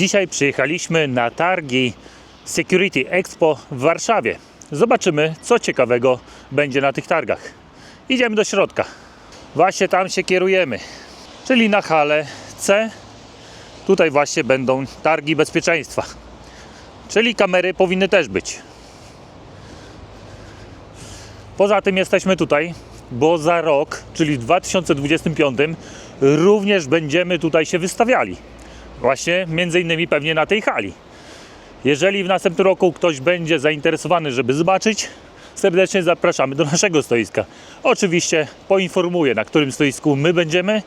Dzisiaj przyjechaliśmy na targi Security Expo w Warszawie. Zobaczymy, co ciekawego będzie na tych targach. Idziemy do środka. Właśnie tam się kierujemy, czyli na halę C. Tutaj właśnie będą targi bezpieczeństwa. Czyli kamery powinny też być. Poza tym jesteśmy tutaj, bo za rok, czyli w 2025, również będziemy tutaj się wystawiali. Właśnie między innymi pewnie na tej hali. Jeżeli w następnym roku ktoś będzie zainteresowany, żeby zobaczyć, serdecznie zapraszamy do naszego stoiska. Oczywiście poinformuję, na którym stoisku my będziemy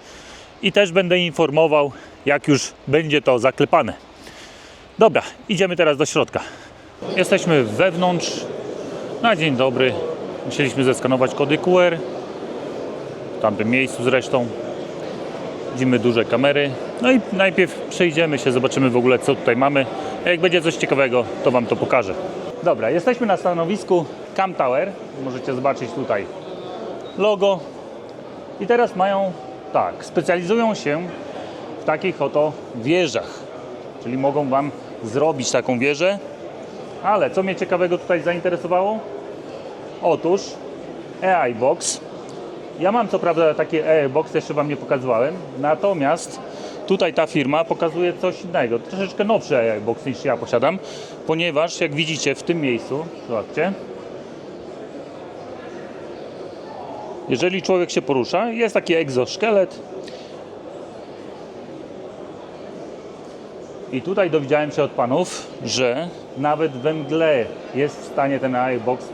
i też będę informował, jak już będzie to zaklepane. Dobra, idziemy teraz do środka. Jesteśmy wewnątrz. Na dzień dobry. Musieliśmy zeskanować kody QR. W tamtym miejscu zresztą. Widzimy duże kamery. No i najpierw przejdziemy się, zobaczymy w ogóle co tutaj mamy. A jak będzie coś ciekawego, to Wam to pokażę. Dobra, jesteśmy na stanowisku Cam Tower. Możecie zobaczyć tutaj logo. I teraz mają, tak, specjalizują się w takich oto wieżach. Czyli mogą Wam zrobić taką wieżę. Ale co mnie ciekawego tutaj zainteresowało? Otóż AI Box. Ja mam co prawda takie AI Box, jeszcze Wam nie pokazywałem. Natomiast tutaj ta firma pokazuje coś innego. Troszeczkę nowszy AI Box niż ja posiadam. Ponieważ jak widzicie w tym miejscu, zobaczcie. Jeżeli człowiek się porusza, jest taki egzoszkielet. I tutaj dowiedziałem się od panów, że nawet we mgle jest w stanie ten AI Box e,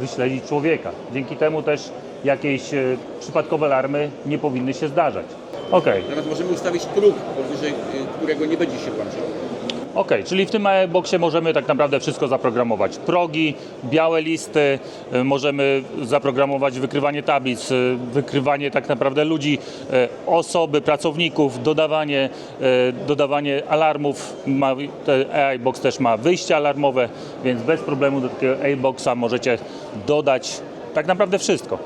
wyśledzić człowieka. Dzięki temu też jakieś e, przypadkowe alarmy nie powinny się zdarzać. Okej, Nawet możemy ustawić próg, powyżej y, którego nie będzie się włączał. okej, czyli w tym Boxie możemy tak naprawdę wszystko zaprogramować. Progi, białe listy, e, możemy zaprogramować wykrywanie tablic, e, wykrywanie tak naprawdę ludzi, e, osoby, pracowników, dodawanie, e, dodawanie alarmów. Ma, AI Box też ma wyjście alarmowe, więc bez problemu do takiego AI Boxa możecie dodać tak naprawdę wszystko.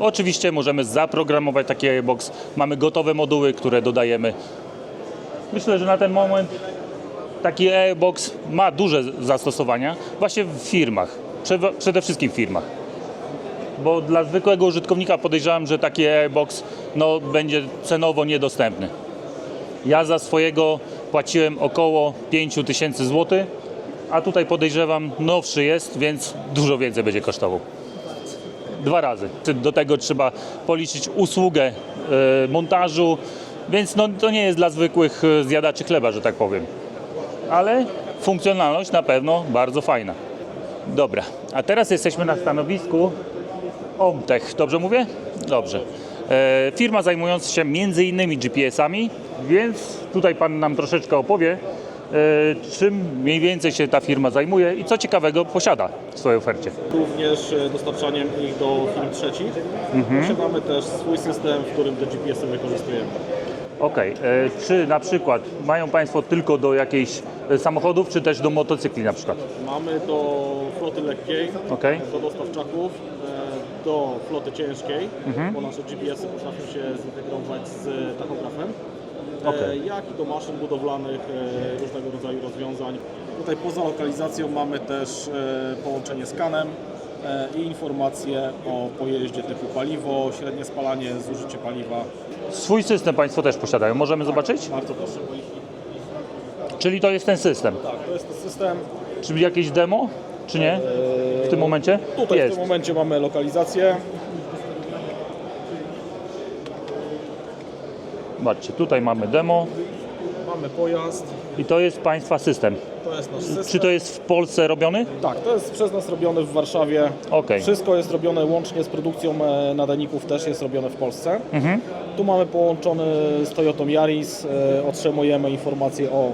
Oczywiście możemy zaprogramować taki AI Box. Mamy gotowe moduły, które dodajemy. Myślę, że na ten moment taki e-box ma duże zastosowania właśnie w firmach, prze- przede wszystkim w firmach. Bo dla zwykłego użytkownika podejrzewam, że taki e-box no, będzie cenowo niedostępny. Ja za swojego płaciłem około 5000 tysięcy złotych, a tutaj podejrzewam nowszy jest, więc dużo więcej będzie kosztował. Dwa razy. Do tego trzeba policzyć usługę e, montażu, więc no, to nie jest dla zwykłych e, zjadaczy chleba, że tak powiem ale funkcjonalność na pewno bardzo fajna. Dobra, a teraz jesteśmy na stanowisku Omtech, dobrze mówię? Dobrze. E, firma zajmująca się między innymi GPS-ami, więc tutaj Pan nam troszeczkę opowie, czym mniej więcej się ta firma zajmuje i co ciekawego posiada w swojej ofercie. również e, dostarczaniem ich do firm trzecich. Posiadamy też swój system, w którym te GPS-y wykorzystujemy. Okej, e, czy na przykład mają Państwo tylko do jakichś e, samochodów, czy też do motocykli na przykład? Mamy do floty lekkiej, Okej. do dostawczaków, e, do floty ciężkiej, bo nasze GPS-y potrafią się zintegrować z tachografem. E, Okej. Jak i do maszyn budowlanych, e, różnego rodzaju rozwiązań. Tutaj poza lokalizacją mamy też e, połączenie z kanem i informacje o pojeździe typu paliwo, średnie spalanie, zużycie paliwa. Swój system Państwo też posiadają, możemy zobaczyć? Bardzo proszę. Czyli to jest ten system. Tak, to jest ten system. Czy jakieś demo, czy nie? W tym momencie? Tutaj jest. w tym momencie mamy lokalizację. Zobaczcie, tutaj mamy demo Mamy pojazd. i to jest Państwa system. To jest nasz system. Czy to jest w Polsce robiony? Tak, to jest przez nas robione w Warszawie. Okej. Wszystko jest robione łącznie z produkcją e, nadajników, też jest robione w Polsce. Mhm. Tu mamy połączony z Toyotą Yaris. e, Otrzymujemy informacje o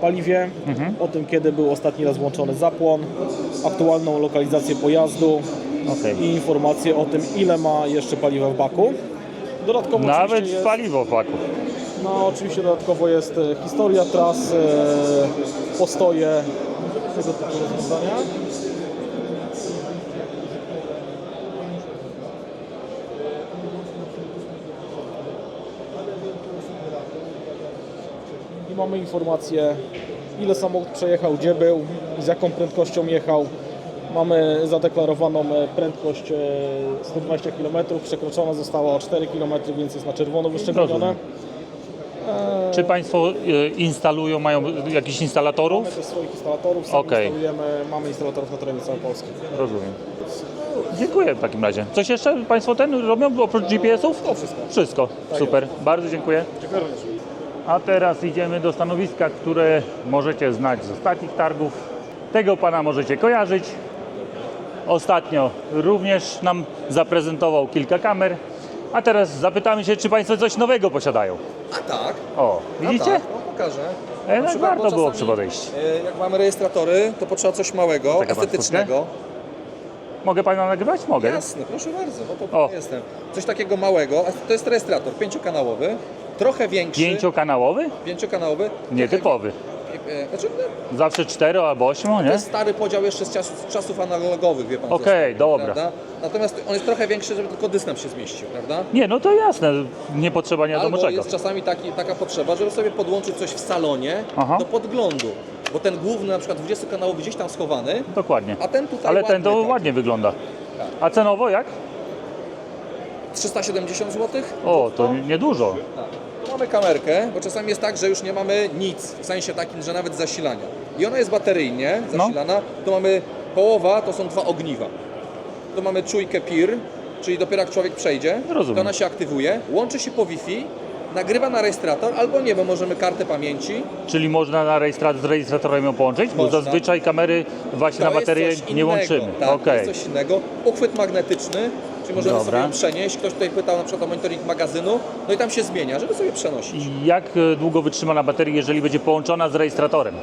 paliwie, Mhm. o tym kiedy był ostatni raz włączony zapłon, aktualną lokalizację pojazdu Okej. i informacje o tym ile ma jeszcze paliwa w baku. Dodatkowo Nawet jest... paliwo w baku. No oczywiście dodatkowo jest e, historia tras, e, postoje, tego typu rozwiązania. I mamy mamy informację, ile samochód przejechał, gdzie był, z jaką prędkością jechał. Mamy zadeklarowaną e, prędkość e, 120 km, przekroczona została o 4 km, więc jest na czerwono wyszczególnione. Czy Państwo e, instalują, mają jakichś instalatorów? Mamy też swoich instalatorów, sami Okej. instalujemy, mamy instalatorów na terenie całej Polski. Rozumiem. Dziękuję w takim razie. Coś jeszcze Państwo ten robią oprócz GPS-ów? To wszystko. Wszystko. Super. Bardzo dziękuję. Dziękuję również. A teraz idziemy do stanowiska, które możecie znać z ostatnich targów. Tego pana możecie kojarzyć. Ostatnio również nam zaprezentował kilka kamer. A teraz zapytamy się, czy Państwo coś nowego posiadają. A tak. O, A widzicie? tak, no pokażę. E, Na no, przykład, warto bo było podejść. e, Jak mamy rejestratory, to potrzeba coś małego, pan estetycznego. Mogę Pana nagrywać? Mogę. Jasne, proszę bardzo, no to O. jestem. Coś takiego małego, a to jest rejestrator pięciokanałowy, trochę większy. Pięciokanałowy? Pięciokanałowy. Nietypowy. trochę- Znaczy, no, Zawsze cztero albo ośmiu, to nie? jest stary podział jeszcze z czasów, z czasów analogowych, wie pan. Okej, został, dobra. Prawda? Natomiast on jest trochę większy, żeby tylko dystans się zmieścił, prawda? Nie, no to jasne. Nie potrzeba nie wiadomo Albo czego. jest czasami taki, taka potrzeba, żeby sobie podłączyć coś w salonie Aha. do podglądu. Bo ten główny, na przykład 20 kanałów gdzieś tam schowany, Dokładnie. a ten tutaj Ale ten to ładny taki. ładnie wygląda. A cenowo jak? 370 zł. O, to niedużo. Tak. Mamy kamerkę, bo czasami jest tak, że już nie mamy nic, w sensie takim, że nawet zasilania. I ona jest bateryjnie No. zasilana. Tu mamy połowa, to są dwa ogniwa. Tu mamy czujkę PIR, czyli dopiero jak człowiek przejdzie, Rozumiem. to ona się aktywuje, łączy się po Wi-Fi, nagrywa na rejestrator, albo nie, bo możemy kartę pamięci. Czyli można na rejestra- z rejestratorem ją połączyć? Bo Można. zazwyczaj kamery właśnie na To jest baterię coś nie innego. łączymy. Tak, Okej. to jest coś innego. Uchwyt magnetyczny, czyli możemy Dobra. sobie przenieść. Ktoś tutaj pytał na przykład o monitoring magazynu, no i tam się zmienia, żeby sobie przenosić. I Jak e, długo wytrzyma na baterii, jeżeli będzie połączona z rejestratorem?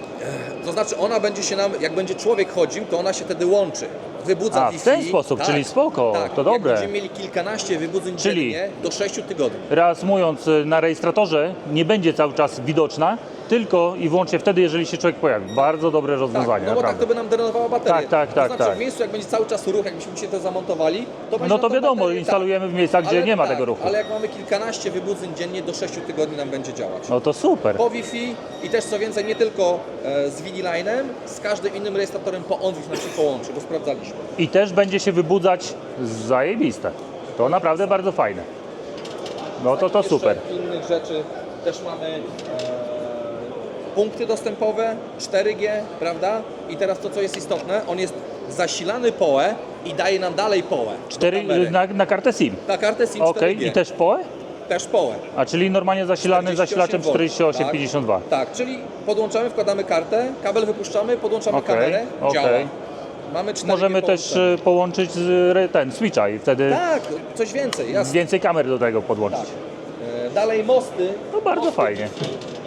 To znaczy ona będzie się nam, jak będzie człowiek chodził, to ona się wtedy łączy. Wybudza A, w ten sposób, czyli spoko, tak. to dobre. Będziemy mieli kilkanaście wybudzeń Czyli- dziennie do 6 tygodni. Reasumując, e, na rejestratorze nie będzie cały czas widoczna, tylko i wyłącznie wtedy, jeżeli się człowiek pojawi. Bardzo dobre Tak, rozwiązanie, no bo tak naprawdę. to by nam drenowała baterię. Tak, tak, tak, To znaczy tak. w miejscu, jak będzie cały czas ruch, jakbyśmy się to zamontowali, to będzie No to wiadomo, baterię- instalujemy w miejscach, gdzie Ale nie ma tak, tego ruchu. Ale jak mamy kilkanaście wybudzeń dziennie, do 6 tygodni nam będzie działać. No to super. po Wi-Fi i też co więcej nie tylko e, z Vinilinem, z każdym innym rejestratorem po OnWif nam się połączy, bo sprawdzaliśmy. I też będzie się wybudzać zajebiste. To naprawdę bardzo fajne. No to to super. innych rzeczy też mamy e, punkty dostępowe, 4G, prawda? I teraz to co jest istotne, on jest zasilany PoE i daje nam dalej PoE. do Cztery kamery. na, na kartę SIM. Ta kartę SIM Okej, 4G. i też PoE? też PoE. A czyli normalnie zasilany 48 zasilaczem V, 4852. Tak, tak, czyli podłączamy, wkładamy kartę, kabel wypuszczamy, podłączamy Okej, kamerę, działa. Mamy 4G Możemy też e, połączyć z re- ten switcha i wtedy Tak, coś więcej, jasne. więcej kamer do tego podłączyć. Tak. E, Dalej mosty. No bardzo Mosty fajnie.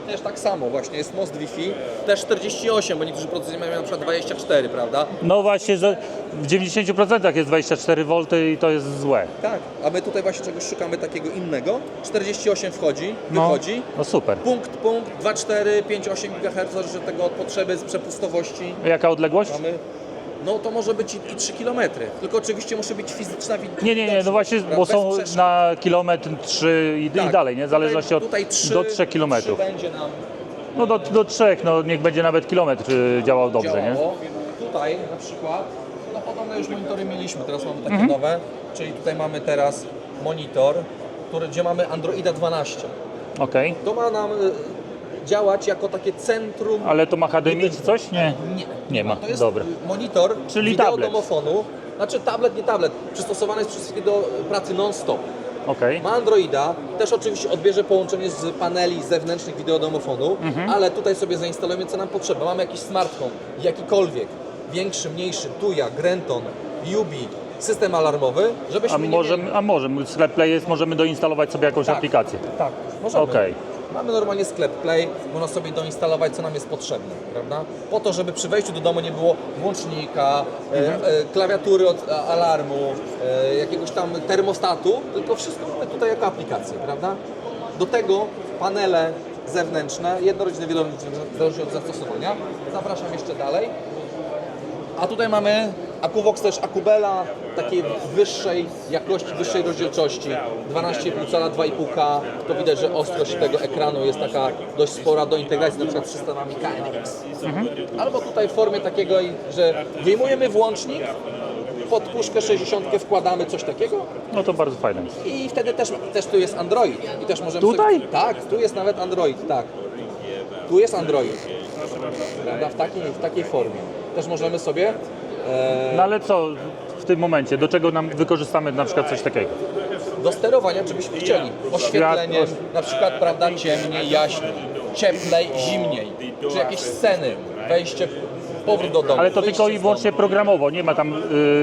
Też tak samo właśnie, jest most Wi-Fi, też 48, bo niektórzy producenci mają na przykład 24, prawda? No właśnie, że w 90% jest 24 V i to jest złe. Tak, a my tutaj właśnie czegoś szukamy takiego innego. 48 wchodzi, No, wychodzi. no super. Punkt, punkt, 2,4, 5,8 GHz, od tego od potrzeby, z przepustowości. Jaka odległość? Mamy, no to może być i, i 3 km, tylko oczywiście musi być fizyczna widownia. Nie, nie, nie, no właśnie, bo są na kilometr 3 i, i dalej, nie? W zależności od Tak. tutaj 3, do 3 km. będzie nam No do, do 3, no niech będzie nawet kilometr y, działał dobrze, nie? działało. Tutaj na przykład, no podobne już monitory mieliśmy, teraz mamy takie Mhm. nowe, czyli tutaj mamy teraz monitor, który, gdzie mamy Androida 12. Okej. To ma nam y, działać jako takie centrum Ale to ma HDMI czy coś? Nie. Nie, Nie ma, To jest dobra. monitor Czyli tablet. domofonu. Znaczy tablet, nie tablet. Przystosowany jest przede wszystkim do pracy non-stop. Okej. Ma Androida, też oczywiście odbierze połączenie z paneli zewnętrznych wideodomofonu, Mhm. ale tutaj sobie zainstalujemy co nam potrzeba. Mamy jakiś smartfon, jakikolwiek, większy, mniejszy, Tuya, Grenton, Yubi, system alarmowy, żebyśmy A nie możemy, mieli... a możemy, sklep Play jest, możemy doinstalować sobie jakąś Tak. aplikację. Tak, możemy. Okej. Mamy normalnie sklep Play, można sobie doinstalować co nam jest potrzebne, prawda? Po to, żeby przy wejściu do domu nie było włącznika, e, e, klawiatury od a, alarmu, e, jakiegoś tam termostatu, tylko wszystko mamy tutaj jako aplikację, prawda? Do tego panele zewnętrzne, jednorodzinne, wielorodzinne, zależy od zastosowania. Zapraszam jeszcze dalej. A tutaj mamy AkuVox jest Akubela takiej wyższej jakości, wyższej rozdzielczości. 12,5 cala, 2,5K. To widać, że ostrość tego ekranu jest taka dość spora do integracji na przykład z systemami KNX. Albo tutaj w formie takiego, że wyjmujemy włącznik, pod puszkę 60 wkładamy coś takiego No to bardzo fajne i wtedy też, też tu jest Android. I też możemy Tutaj? Sobie, tak, tu jest nawet Android, tak. Tu jest Android. Prawda? W takiej, w takiej formie. Też możemy sobie No ale co w tym momencie, do czego nam wykorzystamy na przykład coś takiego? do sterowania, żebyśmy chcieli. Oświetlenie, na przykład, prawda, ciemniej, jaśniej, cieplej, zimniej. Czy jakieś sceny, wejście, powrót do domu. Ale to tylko i wyłącznie programowo, nie ma tam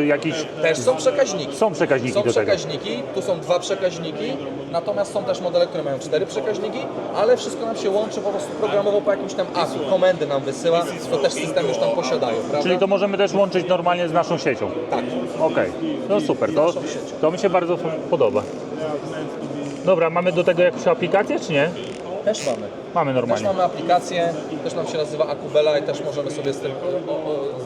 y, jakichś... Też są przekaźniki. Są przekaźniki Są do tego. przekaźniki, tu są dwa przekaźniki, natomiast są też modele, które mają cztery przekaźniki, ale wszystko nam się łączy po prostu programowo po jakimś tam API. Komendy nam wysyła, to też systemy już tam posiadają, prawda? Czyli to możemy też łączyć normalnie z naszą siecią. Tak. Okej, no super, to, to mi się bardzo podoba. Dobra, mamy do tego jakąś aplikację, czy nie? Też mamy. Mamy Też normalnie. mamy aplikację, też nam się nazywa Akubela i też możemy sobie z tym,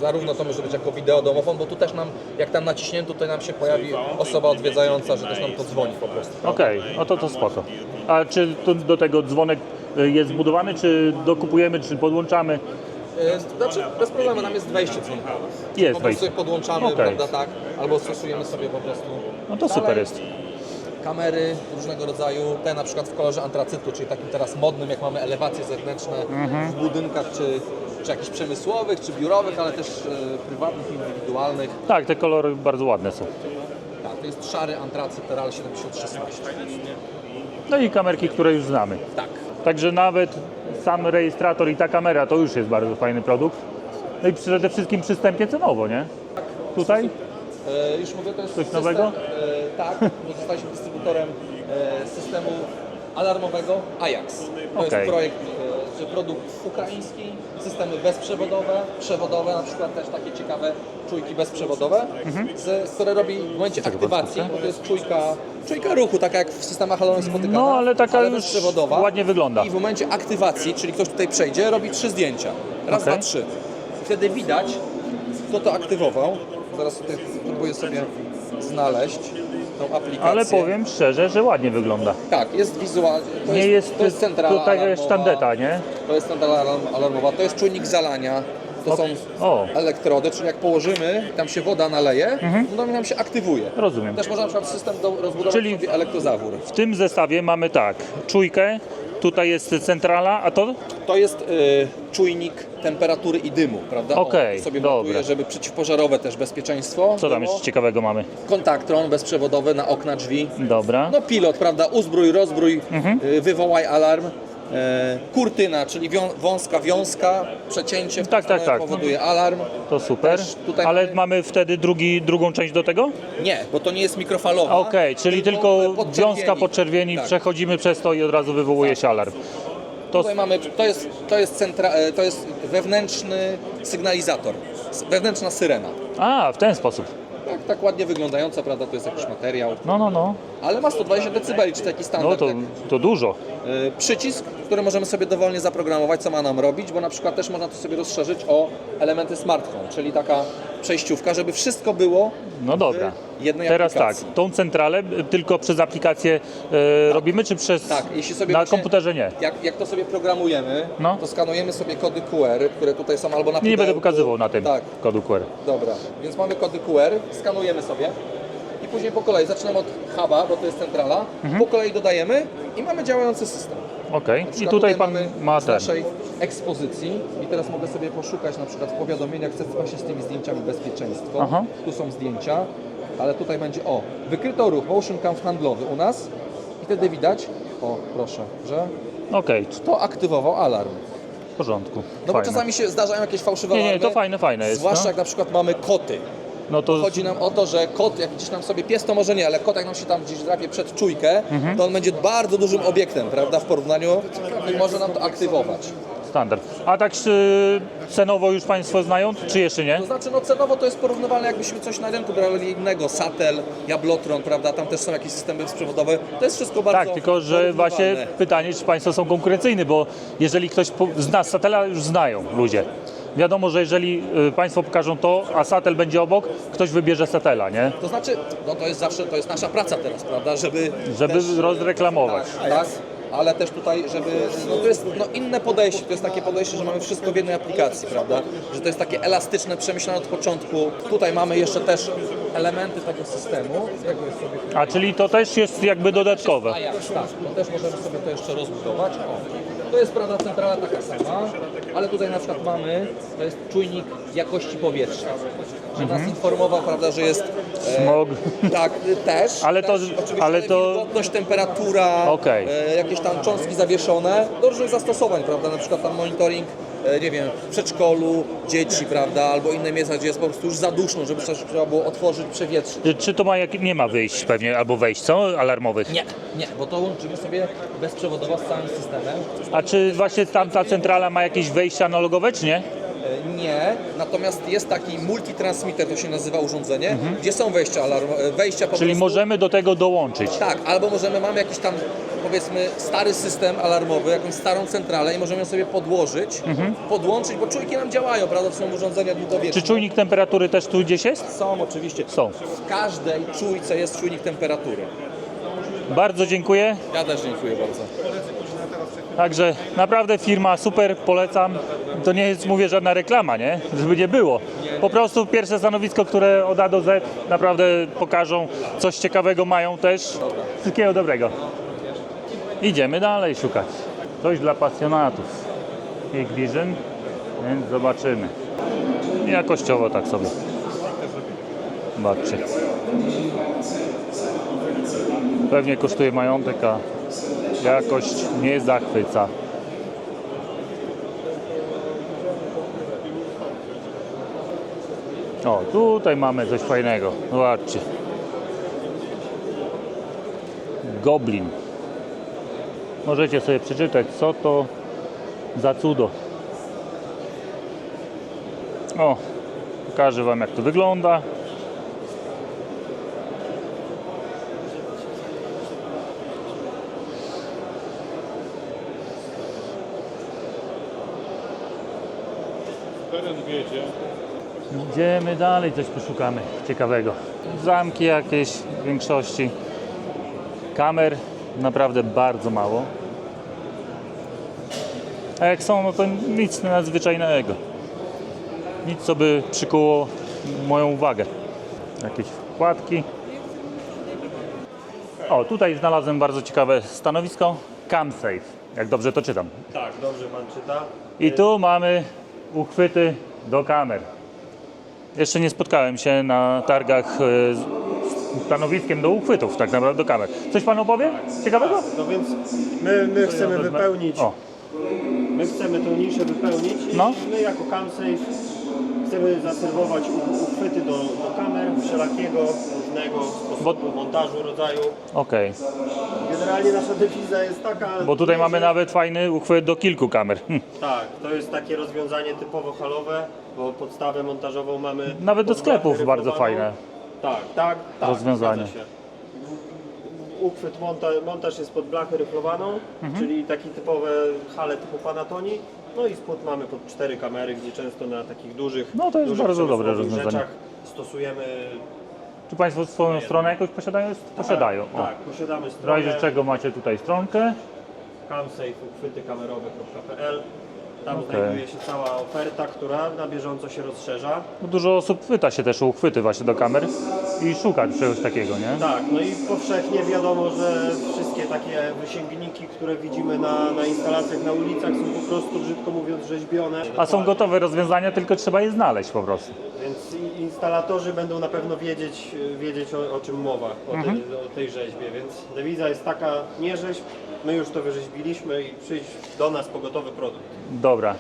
zarówno to może być jako wideo domofon, bo tu też nam, jak tam naciśnięto, tutaj nam się pojawi osoba odwiedzająca, że też nam to dzwoni po prostu. Okej, no to to spoko. A czy do tego dzwonek y, jest zbudowany, czy dokupujemy, czy podłączamy? E, Znaczy, bez problemu, nam jest wejście dzwonkowe. Jest po prostu wejście. podłączamy, Okej. prawda, tak, albo stosujemy sobie po prostu No to super jest. Kamery różnego rodzaju, te na przykład w kolorze antracytu, czyli takim teraz modnym, jak mamy elewacje zewnętrzne Mhm. w budynkach, czy, czy jakichś przemysłowych, czy biurowych, ale też e, prywatnych, indywidualnych. Tak, te kolory bardzo ładne są. Tak, to jest szary antracyt RAL 7016. No i kamerki, które już znamy. Tak. Także nawet sam rejestrator i ta kamera to już jest bardzo fajny produkt. No i przede wszystkim przystępnie cenowo, nie? Tutaj? E, już mówię, to jest Coś system, nowego? E, tak, bo zostaliśmy dystrybutorem e, systemu alarmowego Ajax. To Okej. jest projekt, e, czy produkt ukraiński, systemy bezprzewodowe, przewodowe, na przykład też takie ciekawe czujki bezprzewodowe, z, które robi w momencie aktywacji, bo to jest czujka, czujka ruchu, taka jak w systemach alarmowych spotykana, No, ale taka już bezprzewodowa. ładnie wygląda. I w momencie aktywacji, czyli ktoś tutaj przejdzie, robi trzy zdjęcia. Raz, Okej. dwa, trzy. Wtedy widać, kto to aktywował. Zaraz tutaj spróbuję sobie znaleźć tą aplikację. Ale powiem szczerze, że ładnie wygląda. Tak, jest wizual. To Nie jest, to jest centrala to jest alarmowa. sztandeta, nie? To jest centrala alarm- alarmowa, to jest czujnik zalania. To O- są o. elektrody, czyli jak położymy, tam się woda naleje, to nam się aktywuje. Mhm. Rozumiem. Też można na przykład system do, rozbudować Czyli- sobie elektrozawór. W tym zestawie mamy tak, czujkę, tutaj jest centrala, a to? To jest y, czujnik temperatury i dymu, prawda? Okej, sobie dobra. żeby przeciwpożarowe też bezpieczeństwo. Co tam było. jeszcze ciekawego mamy? Kontaktron bezprzewodowy na okna drzwi. Dobra. No pilot, prawda? Uzbrój, rozbrój, Mhm. y, wywołaj alarm. E, kurtyna, czyli wią, wąska wiązka, przecięcie w Tak, tak, tak. powoduje alarm. To super. Tutaj Ale mamy- wtedy drugi, drugą część do tego? Nie, bo to nie jest mikrofalowa. Okej, czyli tylko podczerwieni. wiązka podczerwieni, Tak. przechodzimy przez to i od razu wywołuje się alarm. To, Tutaj mamy, to jest, to jest, centra, e, to jest wewnętrzny sygnalizator, wewnętrzna syrena. a, w ten sposób. Tak, tak ładnie wyglądająca, prawda? To jest jakiś materiał, No, no, no. ale ma 120 dB, czy taki No standard. to, jak, to dużo. e, przycisk, który możemy sobie dowolnie zaprogramować, co ma nam robić, bo na przykład też można to sobie rozszerzyć o elementy smart home, czyli taka przejściówka, żeby wszystko było No dobra. w jednej Teraz aplikacji. tak, tą centralę tylko przez aplikację y, robimy, czy przez. Tak, jeśli sobie Na właśnie- komputerze nie. Jak, jak to sobie programujemy, No. to skanujemy sobie kody QR, które tutaj są albo na Nie będę pokazywał na tym Tak, kodu QR. dobra. Więc mamy kody QR, skanujemy sobie później po kolei zaczynamy od huba, bo to jest centrala, Mhm. po kolei dodajemy i mamy działający system. Okej. Na I tutaj pan mamy ma z ten. naszej ekspozycji i teraz mogę sobie poszukać na przykład w powiadomieniach, chcę właśnie z tymi zdjęciami bezpieczeństwo. Aha. Tu są zdjęcia, ale tutaj będzie o, wykryto ruch, motion cam handlowy u nas i wtedy widać, o proszę, że Okej, to aktywował alarm. w porządku. No bo Fajne. czasami się zdarzają jakieś fałszywe Nie, nie, alarmy. to fajne, fajne jest, Zwłaszcza no. jak na przykład mamy koty. No to Chodzi nam o to, że kot, jak gdzieś nam sobie pies, to może nie, ale kot jak nam się tam gdzieś drapie przed czujkę, Mhm. to on będzie bardzo dużym obiektem, prawda, w porównaniu i może nam to aktywować. standard. A tak cenowo już Państwo znają, czy jeszcze nie? To znaczy, no cenowo to jest porównywalne, jakbyśmy coś na rynku brali innego, Satel, Jablotron, prawda, tam też są jakieś systemy bezprzewodowe, to jest wszystko bardzo Tak, tylko że właśnie pytanie, czy Państwo są konkurencyjni, bo jeżeli ktoś zna Satela, już znają ludzie. Wiadomo, że jeżeli y, Państwo pokażą to, a satel będzie obok, ktoś wybierze satela, nie? To znaczy, no to jest zawsze, to jest nasza praca teraz, prawda, żeby... Żeby też, rozreklamować. Tak, tak, ale też tutaj, żeby, no to jest no inne podejście, to jest takie podejście, że mamy wszystko w jednej aplikacji, prawda, że to jest takie elastyczne, przemyślane od początku. Tutaj mamy jeszcze też elementy tego systemu, A czyli to też jest jakby dodatkowe. A jak, tak, to też możemy sobie to jeszcze rozbudować. O. To jest prawda centrala taka sama, ale tutaj na przykład mamy, to jest czujnik jakości powietrza. Że nas informował, prawda, że jest e, Smog. tak, też. Ale to- też, oczywiście, ale to- wilgotność, temperatura, Okej. e, jakieś tam cząstki zawieszone do różnych zastosowań, prawda? Na przykład tam monitoring, nie wiem, w przedszkolu, dzieci, prawda? Albo inne miejsca, gdzie jest po prostu już za duszno, żeby coś trzeba było otworzyć, przewietrzyć. Czy to ma jak... nie ma wyjść pewnie, albo wejść, co? Alarmowych? Nie, nie, bo to łączymy sobie bezprzewodowo z całym systemem. A czy właśnie tamta centrala ma jakieś wejścia analogowe, czy nie? E, Nie, natomiast jest taki multitransmitter, to się nazywa urządzenie, gdzie są wejścia alarm, e, wejścia po Mhm. Czyli prostu. możemy do tego dołączyć. Tak, albo możemy, mamy jakiś tam powiedzmy stary system alarmowy, jakąś starą centralę i możemy ją sobie podłożyć, podłączyć, bo czujki nam działają, prawda, to są urządzenia długowieczne. Czy czujnik temperatury też tu gdzieś jest? Są oczywiście. Są. W każdej czujce jest czujnik temperatury. Bardzo dziękuję. Ja też dziękuję bardzo. Także naprawdę firma super, polecam. To nie jest, mówię, żadna reklama, nie? Żeby nie było. Po prostu pierwsze stanowisko, które od A do Z naprawdę pokażą, coś ciekawego mają też. Wszystkiego dobrego. Idziemy dalej szukać. Coś dla pasjonatów. Big Vision, więc zobaczymy. Jakościowo tak sobie. Zobaczcie. Pewnie kosztuje majątek, a jakość nie zachwyca. O, tutaj mamy coś fajnego. Zobaczcie. Goblin. Możecie sobie przeczytać, co to za cudo. O, pokażę Wam, jak to wygląda. Idziemy dalej, coś poszukamy ciekawego. Zamki jakieś w większości. Kamer naprawdę bardzo mało. A jak są, no to nic nadzwyczajnego. Nic, co by przykuło moją uwagę. Jakieś wkładki. O, tutaj znalazłem bardzo ciekawe stanowisko. CamSafe, jak dobrze to czytam. Tak, dobrze pan czyta. I tu mamy uchwyty do kamer. Jeszcze nie spotkałem się na targach e, z stanowiskiem do uchwytów, tak naprawdę do kamer. Coś pan opowie ciekawego? No więc my, my chcemy wypełnić, O, my chcemy tą niszę wypełnić i No. my jako CamSafe chcemy zaserwować uchwyty do, do kamer wszelakiego różnego sposobu montażu rodzaju. okej. Generalnie nasza dewiza jest taka... Bo tutaj mamy nawet fajny uchwyt do kilku kamer. Hm. Tak, to jest takie rozwiązanie typowo halowe, bo podstawę montażową mamy... Nawet do sklepów bardzo fajne. Tak, tak, tak. Rozwiązanie. zgadza się. Uchwyt, monta, montaż jest pod blachę ryflowaną, Mhm. czyli takie typowe hale typu Panatoni. No i spód mamy pod cztery kamery, gdzie często na takich dużych, No to jest dużych bardzo dobre przemysłowych rozwiązanie. rzeczach stosujemy... Czy Państwo swoją stronę jakoś posiadają? Posiadają. O. Tak, posiadamy W razie stronę czego macie tutaj stronkę. uchwytykamerowe.pl Tam Okej. znajduje się cała oferta, która na bieżąco się rozszerza. Bo Dużo osób pyta się też o uchwyty właśnie do kamer i szuka czegoś takiego, nie? Tak, no i powszechnie wiadomo, że wszystkie takie wysięgniki, które widzimy na, na instalacjach na ulicach są po prostu, brzydko mówiąc, rzeźbione. A są gotowe rozwiązania, tylko trzeba je znaleźć po prostu. Więc instalatorzy będą na pewno wiedzieć, wiedzieć o, o czym mowa, o, Mhm. tej, o tej rzeźbie, więc dewiza jest taka, nie rzeźb, my już to wyrzeźbiliśmy i przyjdź do nas po gotowy produkt. Dobra,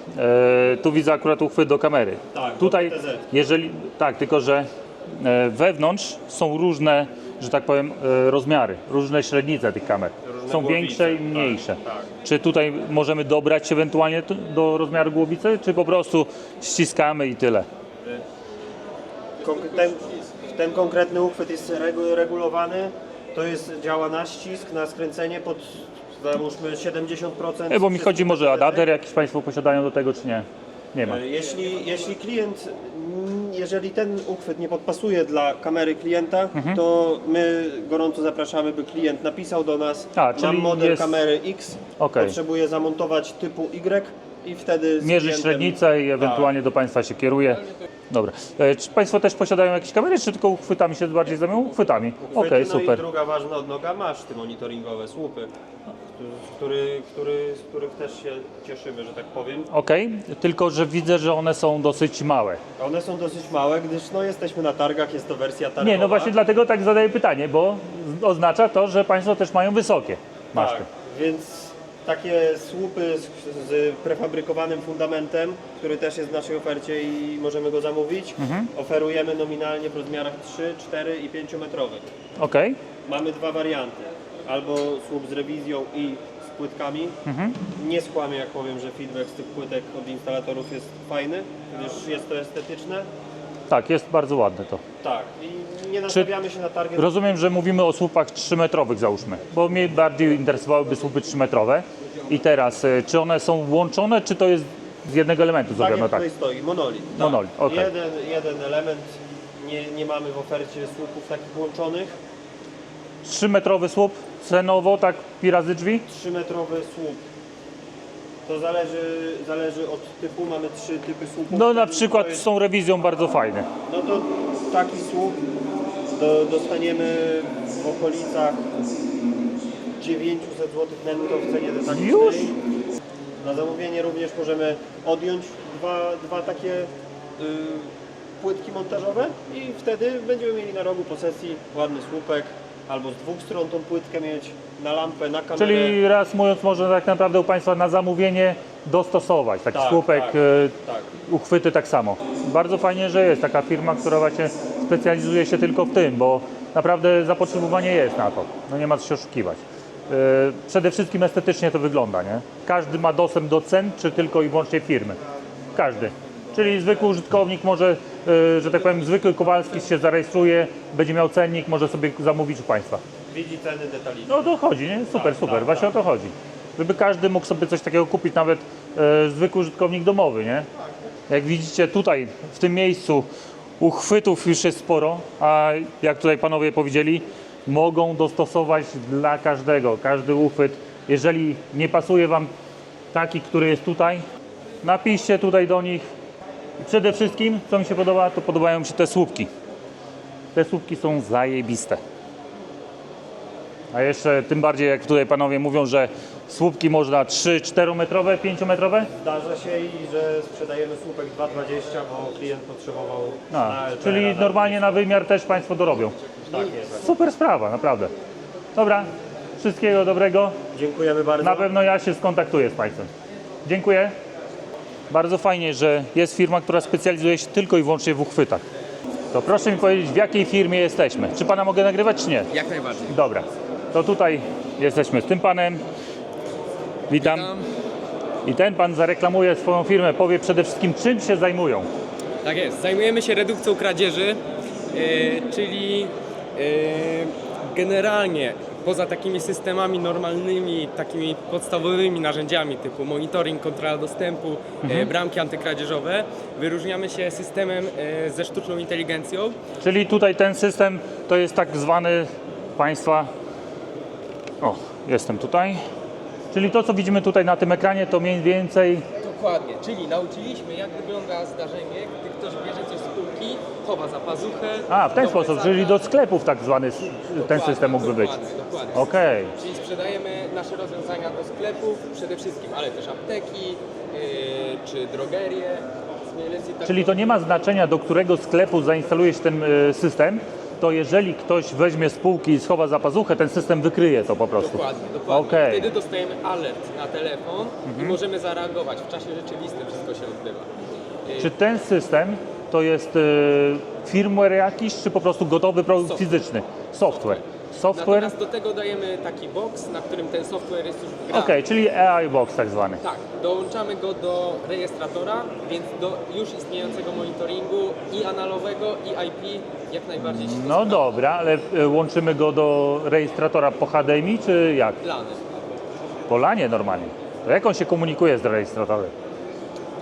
e, tu widzę akurat uchwyt do kamery. Tak, Tutaj, do TZ. jeżeli, tak, tylko że e, wewnątrz są różne, że tak powiem, e, rozmiary, różne średnice tych kamer. Różne są głowice, większe i tak, mniejsze. tak. Czy tutaj możemy dobrać ewentualnie t- do rozmiaru głowicy, czy po prostu ściskamy i tyle? Konk- ten, ten konkretny uchwyt jest regu- regulowany, to jest, działa na ścisk, na skręcenie pod załóżmy 70%. E, bo mi chodzi może adapter jakiś Państwo posiadają do tego, czy nie? Nie ma. E, Jeśli, jeśli klient, jeżeli ten uchwyt nie podpasuje dla kamery klienta, Mhm. to my gorąco zapraszamy, by klient napisał do nas, A, czyli mam model jest- kamery X, Okej. potrzebuję zamontować typu Y i wtedy z Mierzyć klientem- średnicę i ewentualnie do Państwa się kieruje. Dobra. E, Czy Państwo też posiadają jakieś kamery, czy tylko uchwytami się bardziej zajmują? Uchwytami. Okej, Chwyty, no super. i druga ważna odnoga, maszty monitoringowe, słupy, który, który, z których też się cieszymy, że tak powiem. Okej, tylko że widzę, że one są dosyć małe. One są dosyć małe, gdyż no, jesteśmy na targach, jest to wersja targowa. Nie, no właśnie dlatego tak zadaję pytanie, bo oznacza to, że Państwo też mają wysokie maszty. Tak, więc takie słupy z, z prefabrykowanym fundamentem, który też jest w naszej ofercie i możemy go zamówić, Mhm. oferujemy nominalnie w rozmiarach 3, 4 i 5 metrowych. Okej, Mamy dwa warianty. Albo słup z rewizją i z płytkami. Mhm. Nie skłamię jak powiem, że feedback z tych płytek od instalatorów jest fajny, gdyż jest to estetyczne. tak, jest bardzo ładne to. Tak, i nie nastawiamy się na target. Rozumiem, że mówimy o słupach 3-metrowych załóżmy, bo mnie bardziej interesowałyby słupy 3-metrowe. I teraz, e, czy one są łączone, czy to jest z jednego elementu Tak zrobione? jak Tak. tutaj stoi, monolit. Tak. Monolit, okej. jeden, jeden element, nie, nie mamy w ofercie słupów takich łączonych. 3-metrowy słup, cenowo, tak, pi razy drzwi? 3-metrowy słup. To zależy, zależy od typu, mamy trzy typy słupów. No na przykład jest- z tą rewizją bardzo fajne. No to taki słup do, dostaniemy w okolicach 900 zł netto w cenie detalicznej. Już? Na zamówienie również możemy odjąć dwa, dwa takie y, płytki montażowe i wtedy będziemy mieli na rogu posesji ładny słupek albo z dwóch stron tą płytkę mieć na lampę, na kamerę. Czyli raz mówiąc, można tak naprawdę u Państwa na zamówienie dostosować taki Tak, słupek, tak, e, tak. uchwyty tak samo. Bardzo fajnie, że jest taka firma, która właśnie specjalizuje się tylko w tym, bo naprawdę zapotrzebowanie jest na to. No nie ma co się oszukiwać. E, Przede wszystkim estetycznie to wygląda, nie? Każdy ma dostęp do cen, czy tylko i wyłącznie firmy? Każdy. Czyli zwykły użytkownik może, że tak powiem, zwykły Kowalski się zarejestruje, będzie miał cennik, może sobie zamówić u Państwa. Widzi ceny detaliczne. No o to chodzi, nie? Super, Tak, super, tak, właśnie o to chodzi. Żeby każdy mógł sobie coś takiego kupić, nawet e, zwykły użytkownik domowy, nie? Jak widzicie tutaj, w tym miejscu uchwytów już jest sporo, a jak tutaj panowie powiedzieli, mogą dostosować dla każdego, każdy uchwyt. Jeżeli nie pasuje wam taki, który jest tutaj, napiszcie tutaj do nich. I przede wszystkim, co mi się podoba, to podobają mi się te słupki. Te słupki są zajebiste. A jeszcze tym bardziej, jak tutaj panowie mówią, że słupki można 3-4 metrowe, 5 metrowe? Zdarza się i że sprzedajemy słupek 2,20, bo klient potrzebował A, na czyli normalnie na wymiar też państwo dorobią. Tak jest. Super sprawa, naprawdę. Dobra, wszystkiego dobrego. Dziękujemy bardzo. Na pewno ja się skontaktuję z państwem. Dziękuję. Bardzo fajnie, że jest firma, która specjalizuje się tylko i wyłącznie w uchwytach. To proszę mi powiedzieć, w jakiej firmie jesteśmy. Czy pana mogę nagrywać, czy nie? Jak najbardziej. Dobra, to tutaj jesteśmy z tym panem. Witam. Witam. I ten pan zareklamuje swoją firmę, powie przede wszystkim czym się zajmują. Tak jest. Zajmujemy się redukcją kradzieży, e, czyli e, generalnie poza takimi systemami normalnymi, takimi podstawowymi narzędziami typu monitoring, kontrola dostępu, e, bramki antykradzieżowe, wyróżniamy się systemem e, ze sztuczną inteligencją. Czyli tutaj ten system to jest tak zwany państwa. O, jestem tutaj. Czyli to, co widzimy tutaj na tym ekranie, to mniej więcej. Dokładnie, czyli nauczyliśmy jak wygląda zdarzenie, gdy ktoś bierze chowa za pazuchę. A, w ten sposób, plecaka. czyli do sklepów tak zwany s- ten Dokładnie, system mógłby być. dokładnie, dokładnie. Okej. Czyli sprzedajemy nasze rozwiązania do sklepów, przede wszystkim, ale też apteki yy, czy drogerie. Tak Czyli to nie ma znaczenia, do którego sklepu zainstaluje się ten y, system, to jeżeli ktoś weźmie z półki i schowa za pazuchę, ten system wykryje to po prostu. Dokładnie, dokładnie. Mhm. Wtedy dostajemy alert na telefon i możemy zareagować. W czasie rzeczywistym wszystko się odbywa. Yy, Czy ten system to jest y, firmware jakiś, czy po prostu gotowy produkt Software. fizyczny? Software. Software? Natomiast do tego dajemy taki box, na którym ten software jest już Okej, wgrany. czyli AI Box tak zwany. Tak, dołączamy go do rejestratora, więc do już istniejącego monitoringu i analogowego, i IP jak najbardziej się No sprawdza. dobra, ale y, łączymy go do rejestratora po HDMI, czy jak? Plany. Po LANie normalnie. To jak on się komunikuje z rejestratorem?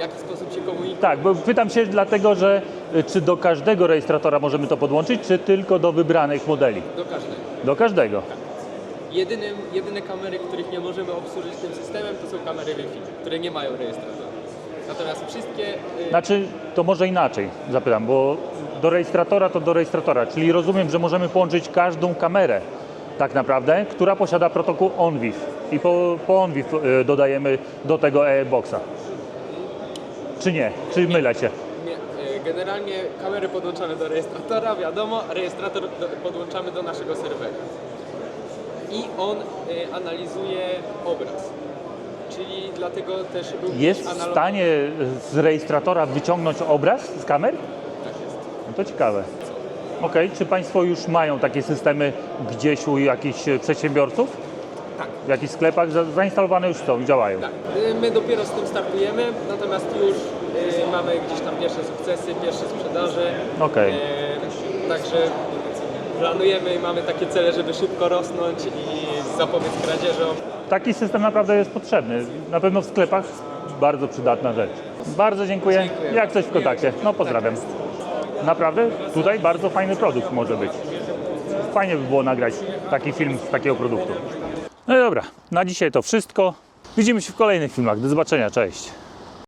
Jaki sposób się komunikuje. Tak, bo pytam się dlatego, że y, czy do każdego rejestratora możemy to podłączyć, czy tylko do wybranych modeli? Do każdego. Do każdego. Jedynym, jedyne kamery, których nie możemy obsłużyć tym systemem, to są kamery Wi-Fi, które nie mają rejestratora. Natomiast wszystkie... y, Znaczy, to może inaczej zapytam, bo do rejestratora to do rejestratora, czyli rozumiem, że możemy połączyć każdą kamerę tak naprawdę, która posiada protokół OnVIF i po, po OnVIF y, dodajemy do tego e-boxa. Czy nie? Czy mylę się? Nie, y, generalnie kamery podłączane do rejestratora, wiadomo, rejestrator podłączamy do naszego serwera. I on y, analizuje obraz. Czyli dlatego też również Jest w stanie z rejestratora wyciągnąć obraz z kamer? Tak jest. No to ciekawe. Okej, czy Państwo już mają takie systemy gdzieś u jakichś e, przedsiębiorców? Tak. W jakichś sklepach za- zainstalowane już są, działają? Tak. Y, My dopiero z tym startujemy, natomiast już y, mamy gdzieś tam pierwsze sukcesy, pierwsze sprzedaże. Okej. Y, także planujemy i mamy takie cele, żeby szybko rosnąć i zapobiec kradzieżom. Taki system naprawdę jest potrzebny. Na pewno w sklepach bardzo przydatna rzecz. Bardzo dziękuję. Dziękuję. Jak coś w kontakcie. No pozdrawiam. Naprawdę tutaj bardzo fajny produkt może być. Fajnie by było nagrać taki film z takiego produktu. No i dobra, na dzisiaj to wszystko. Widzimy się w kolejnych filmach. Do zobaczenia, cześć.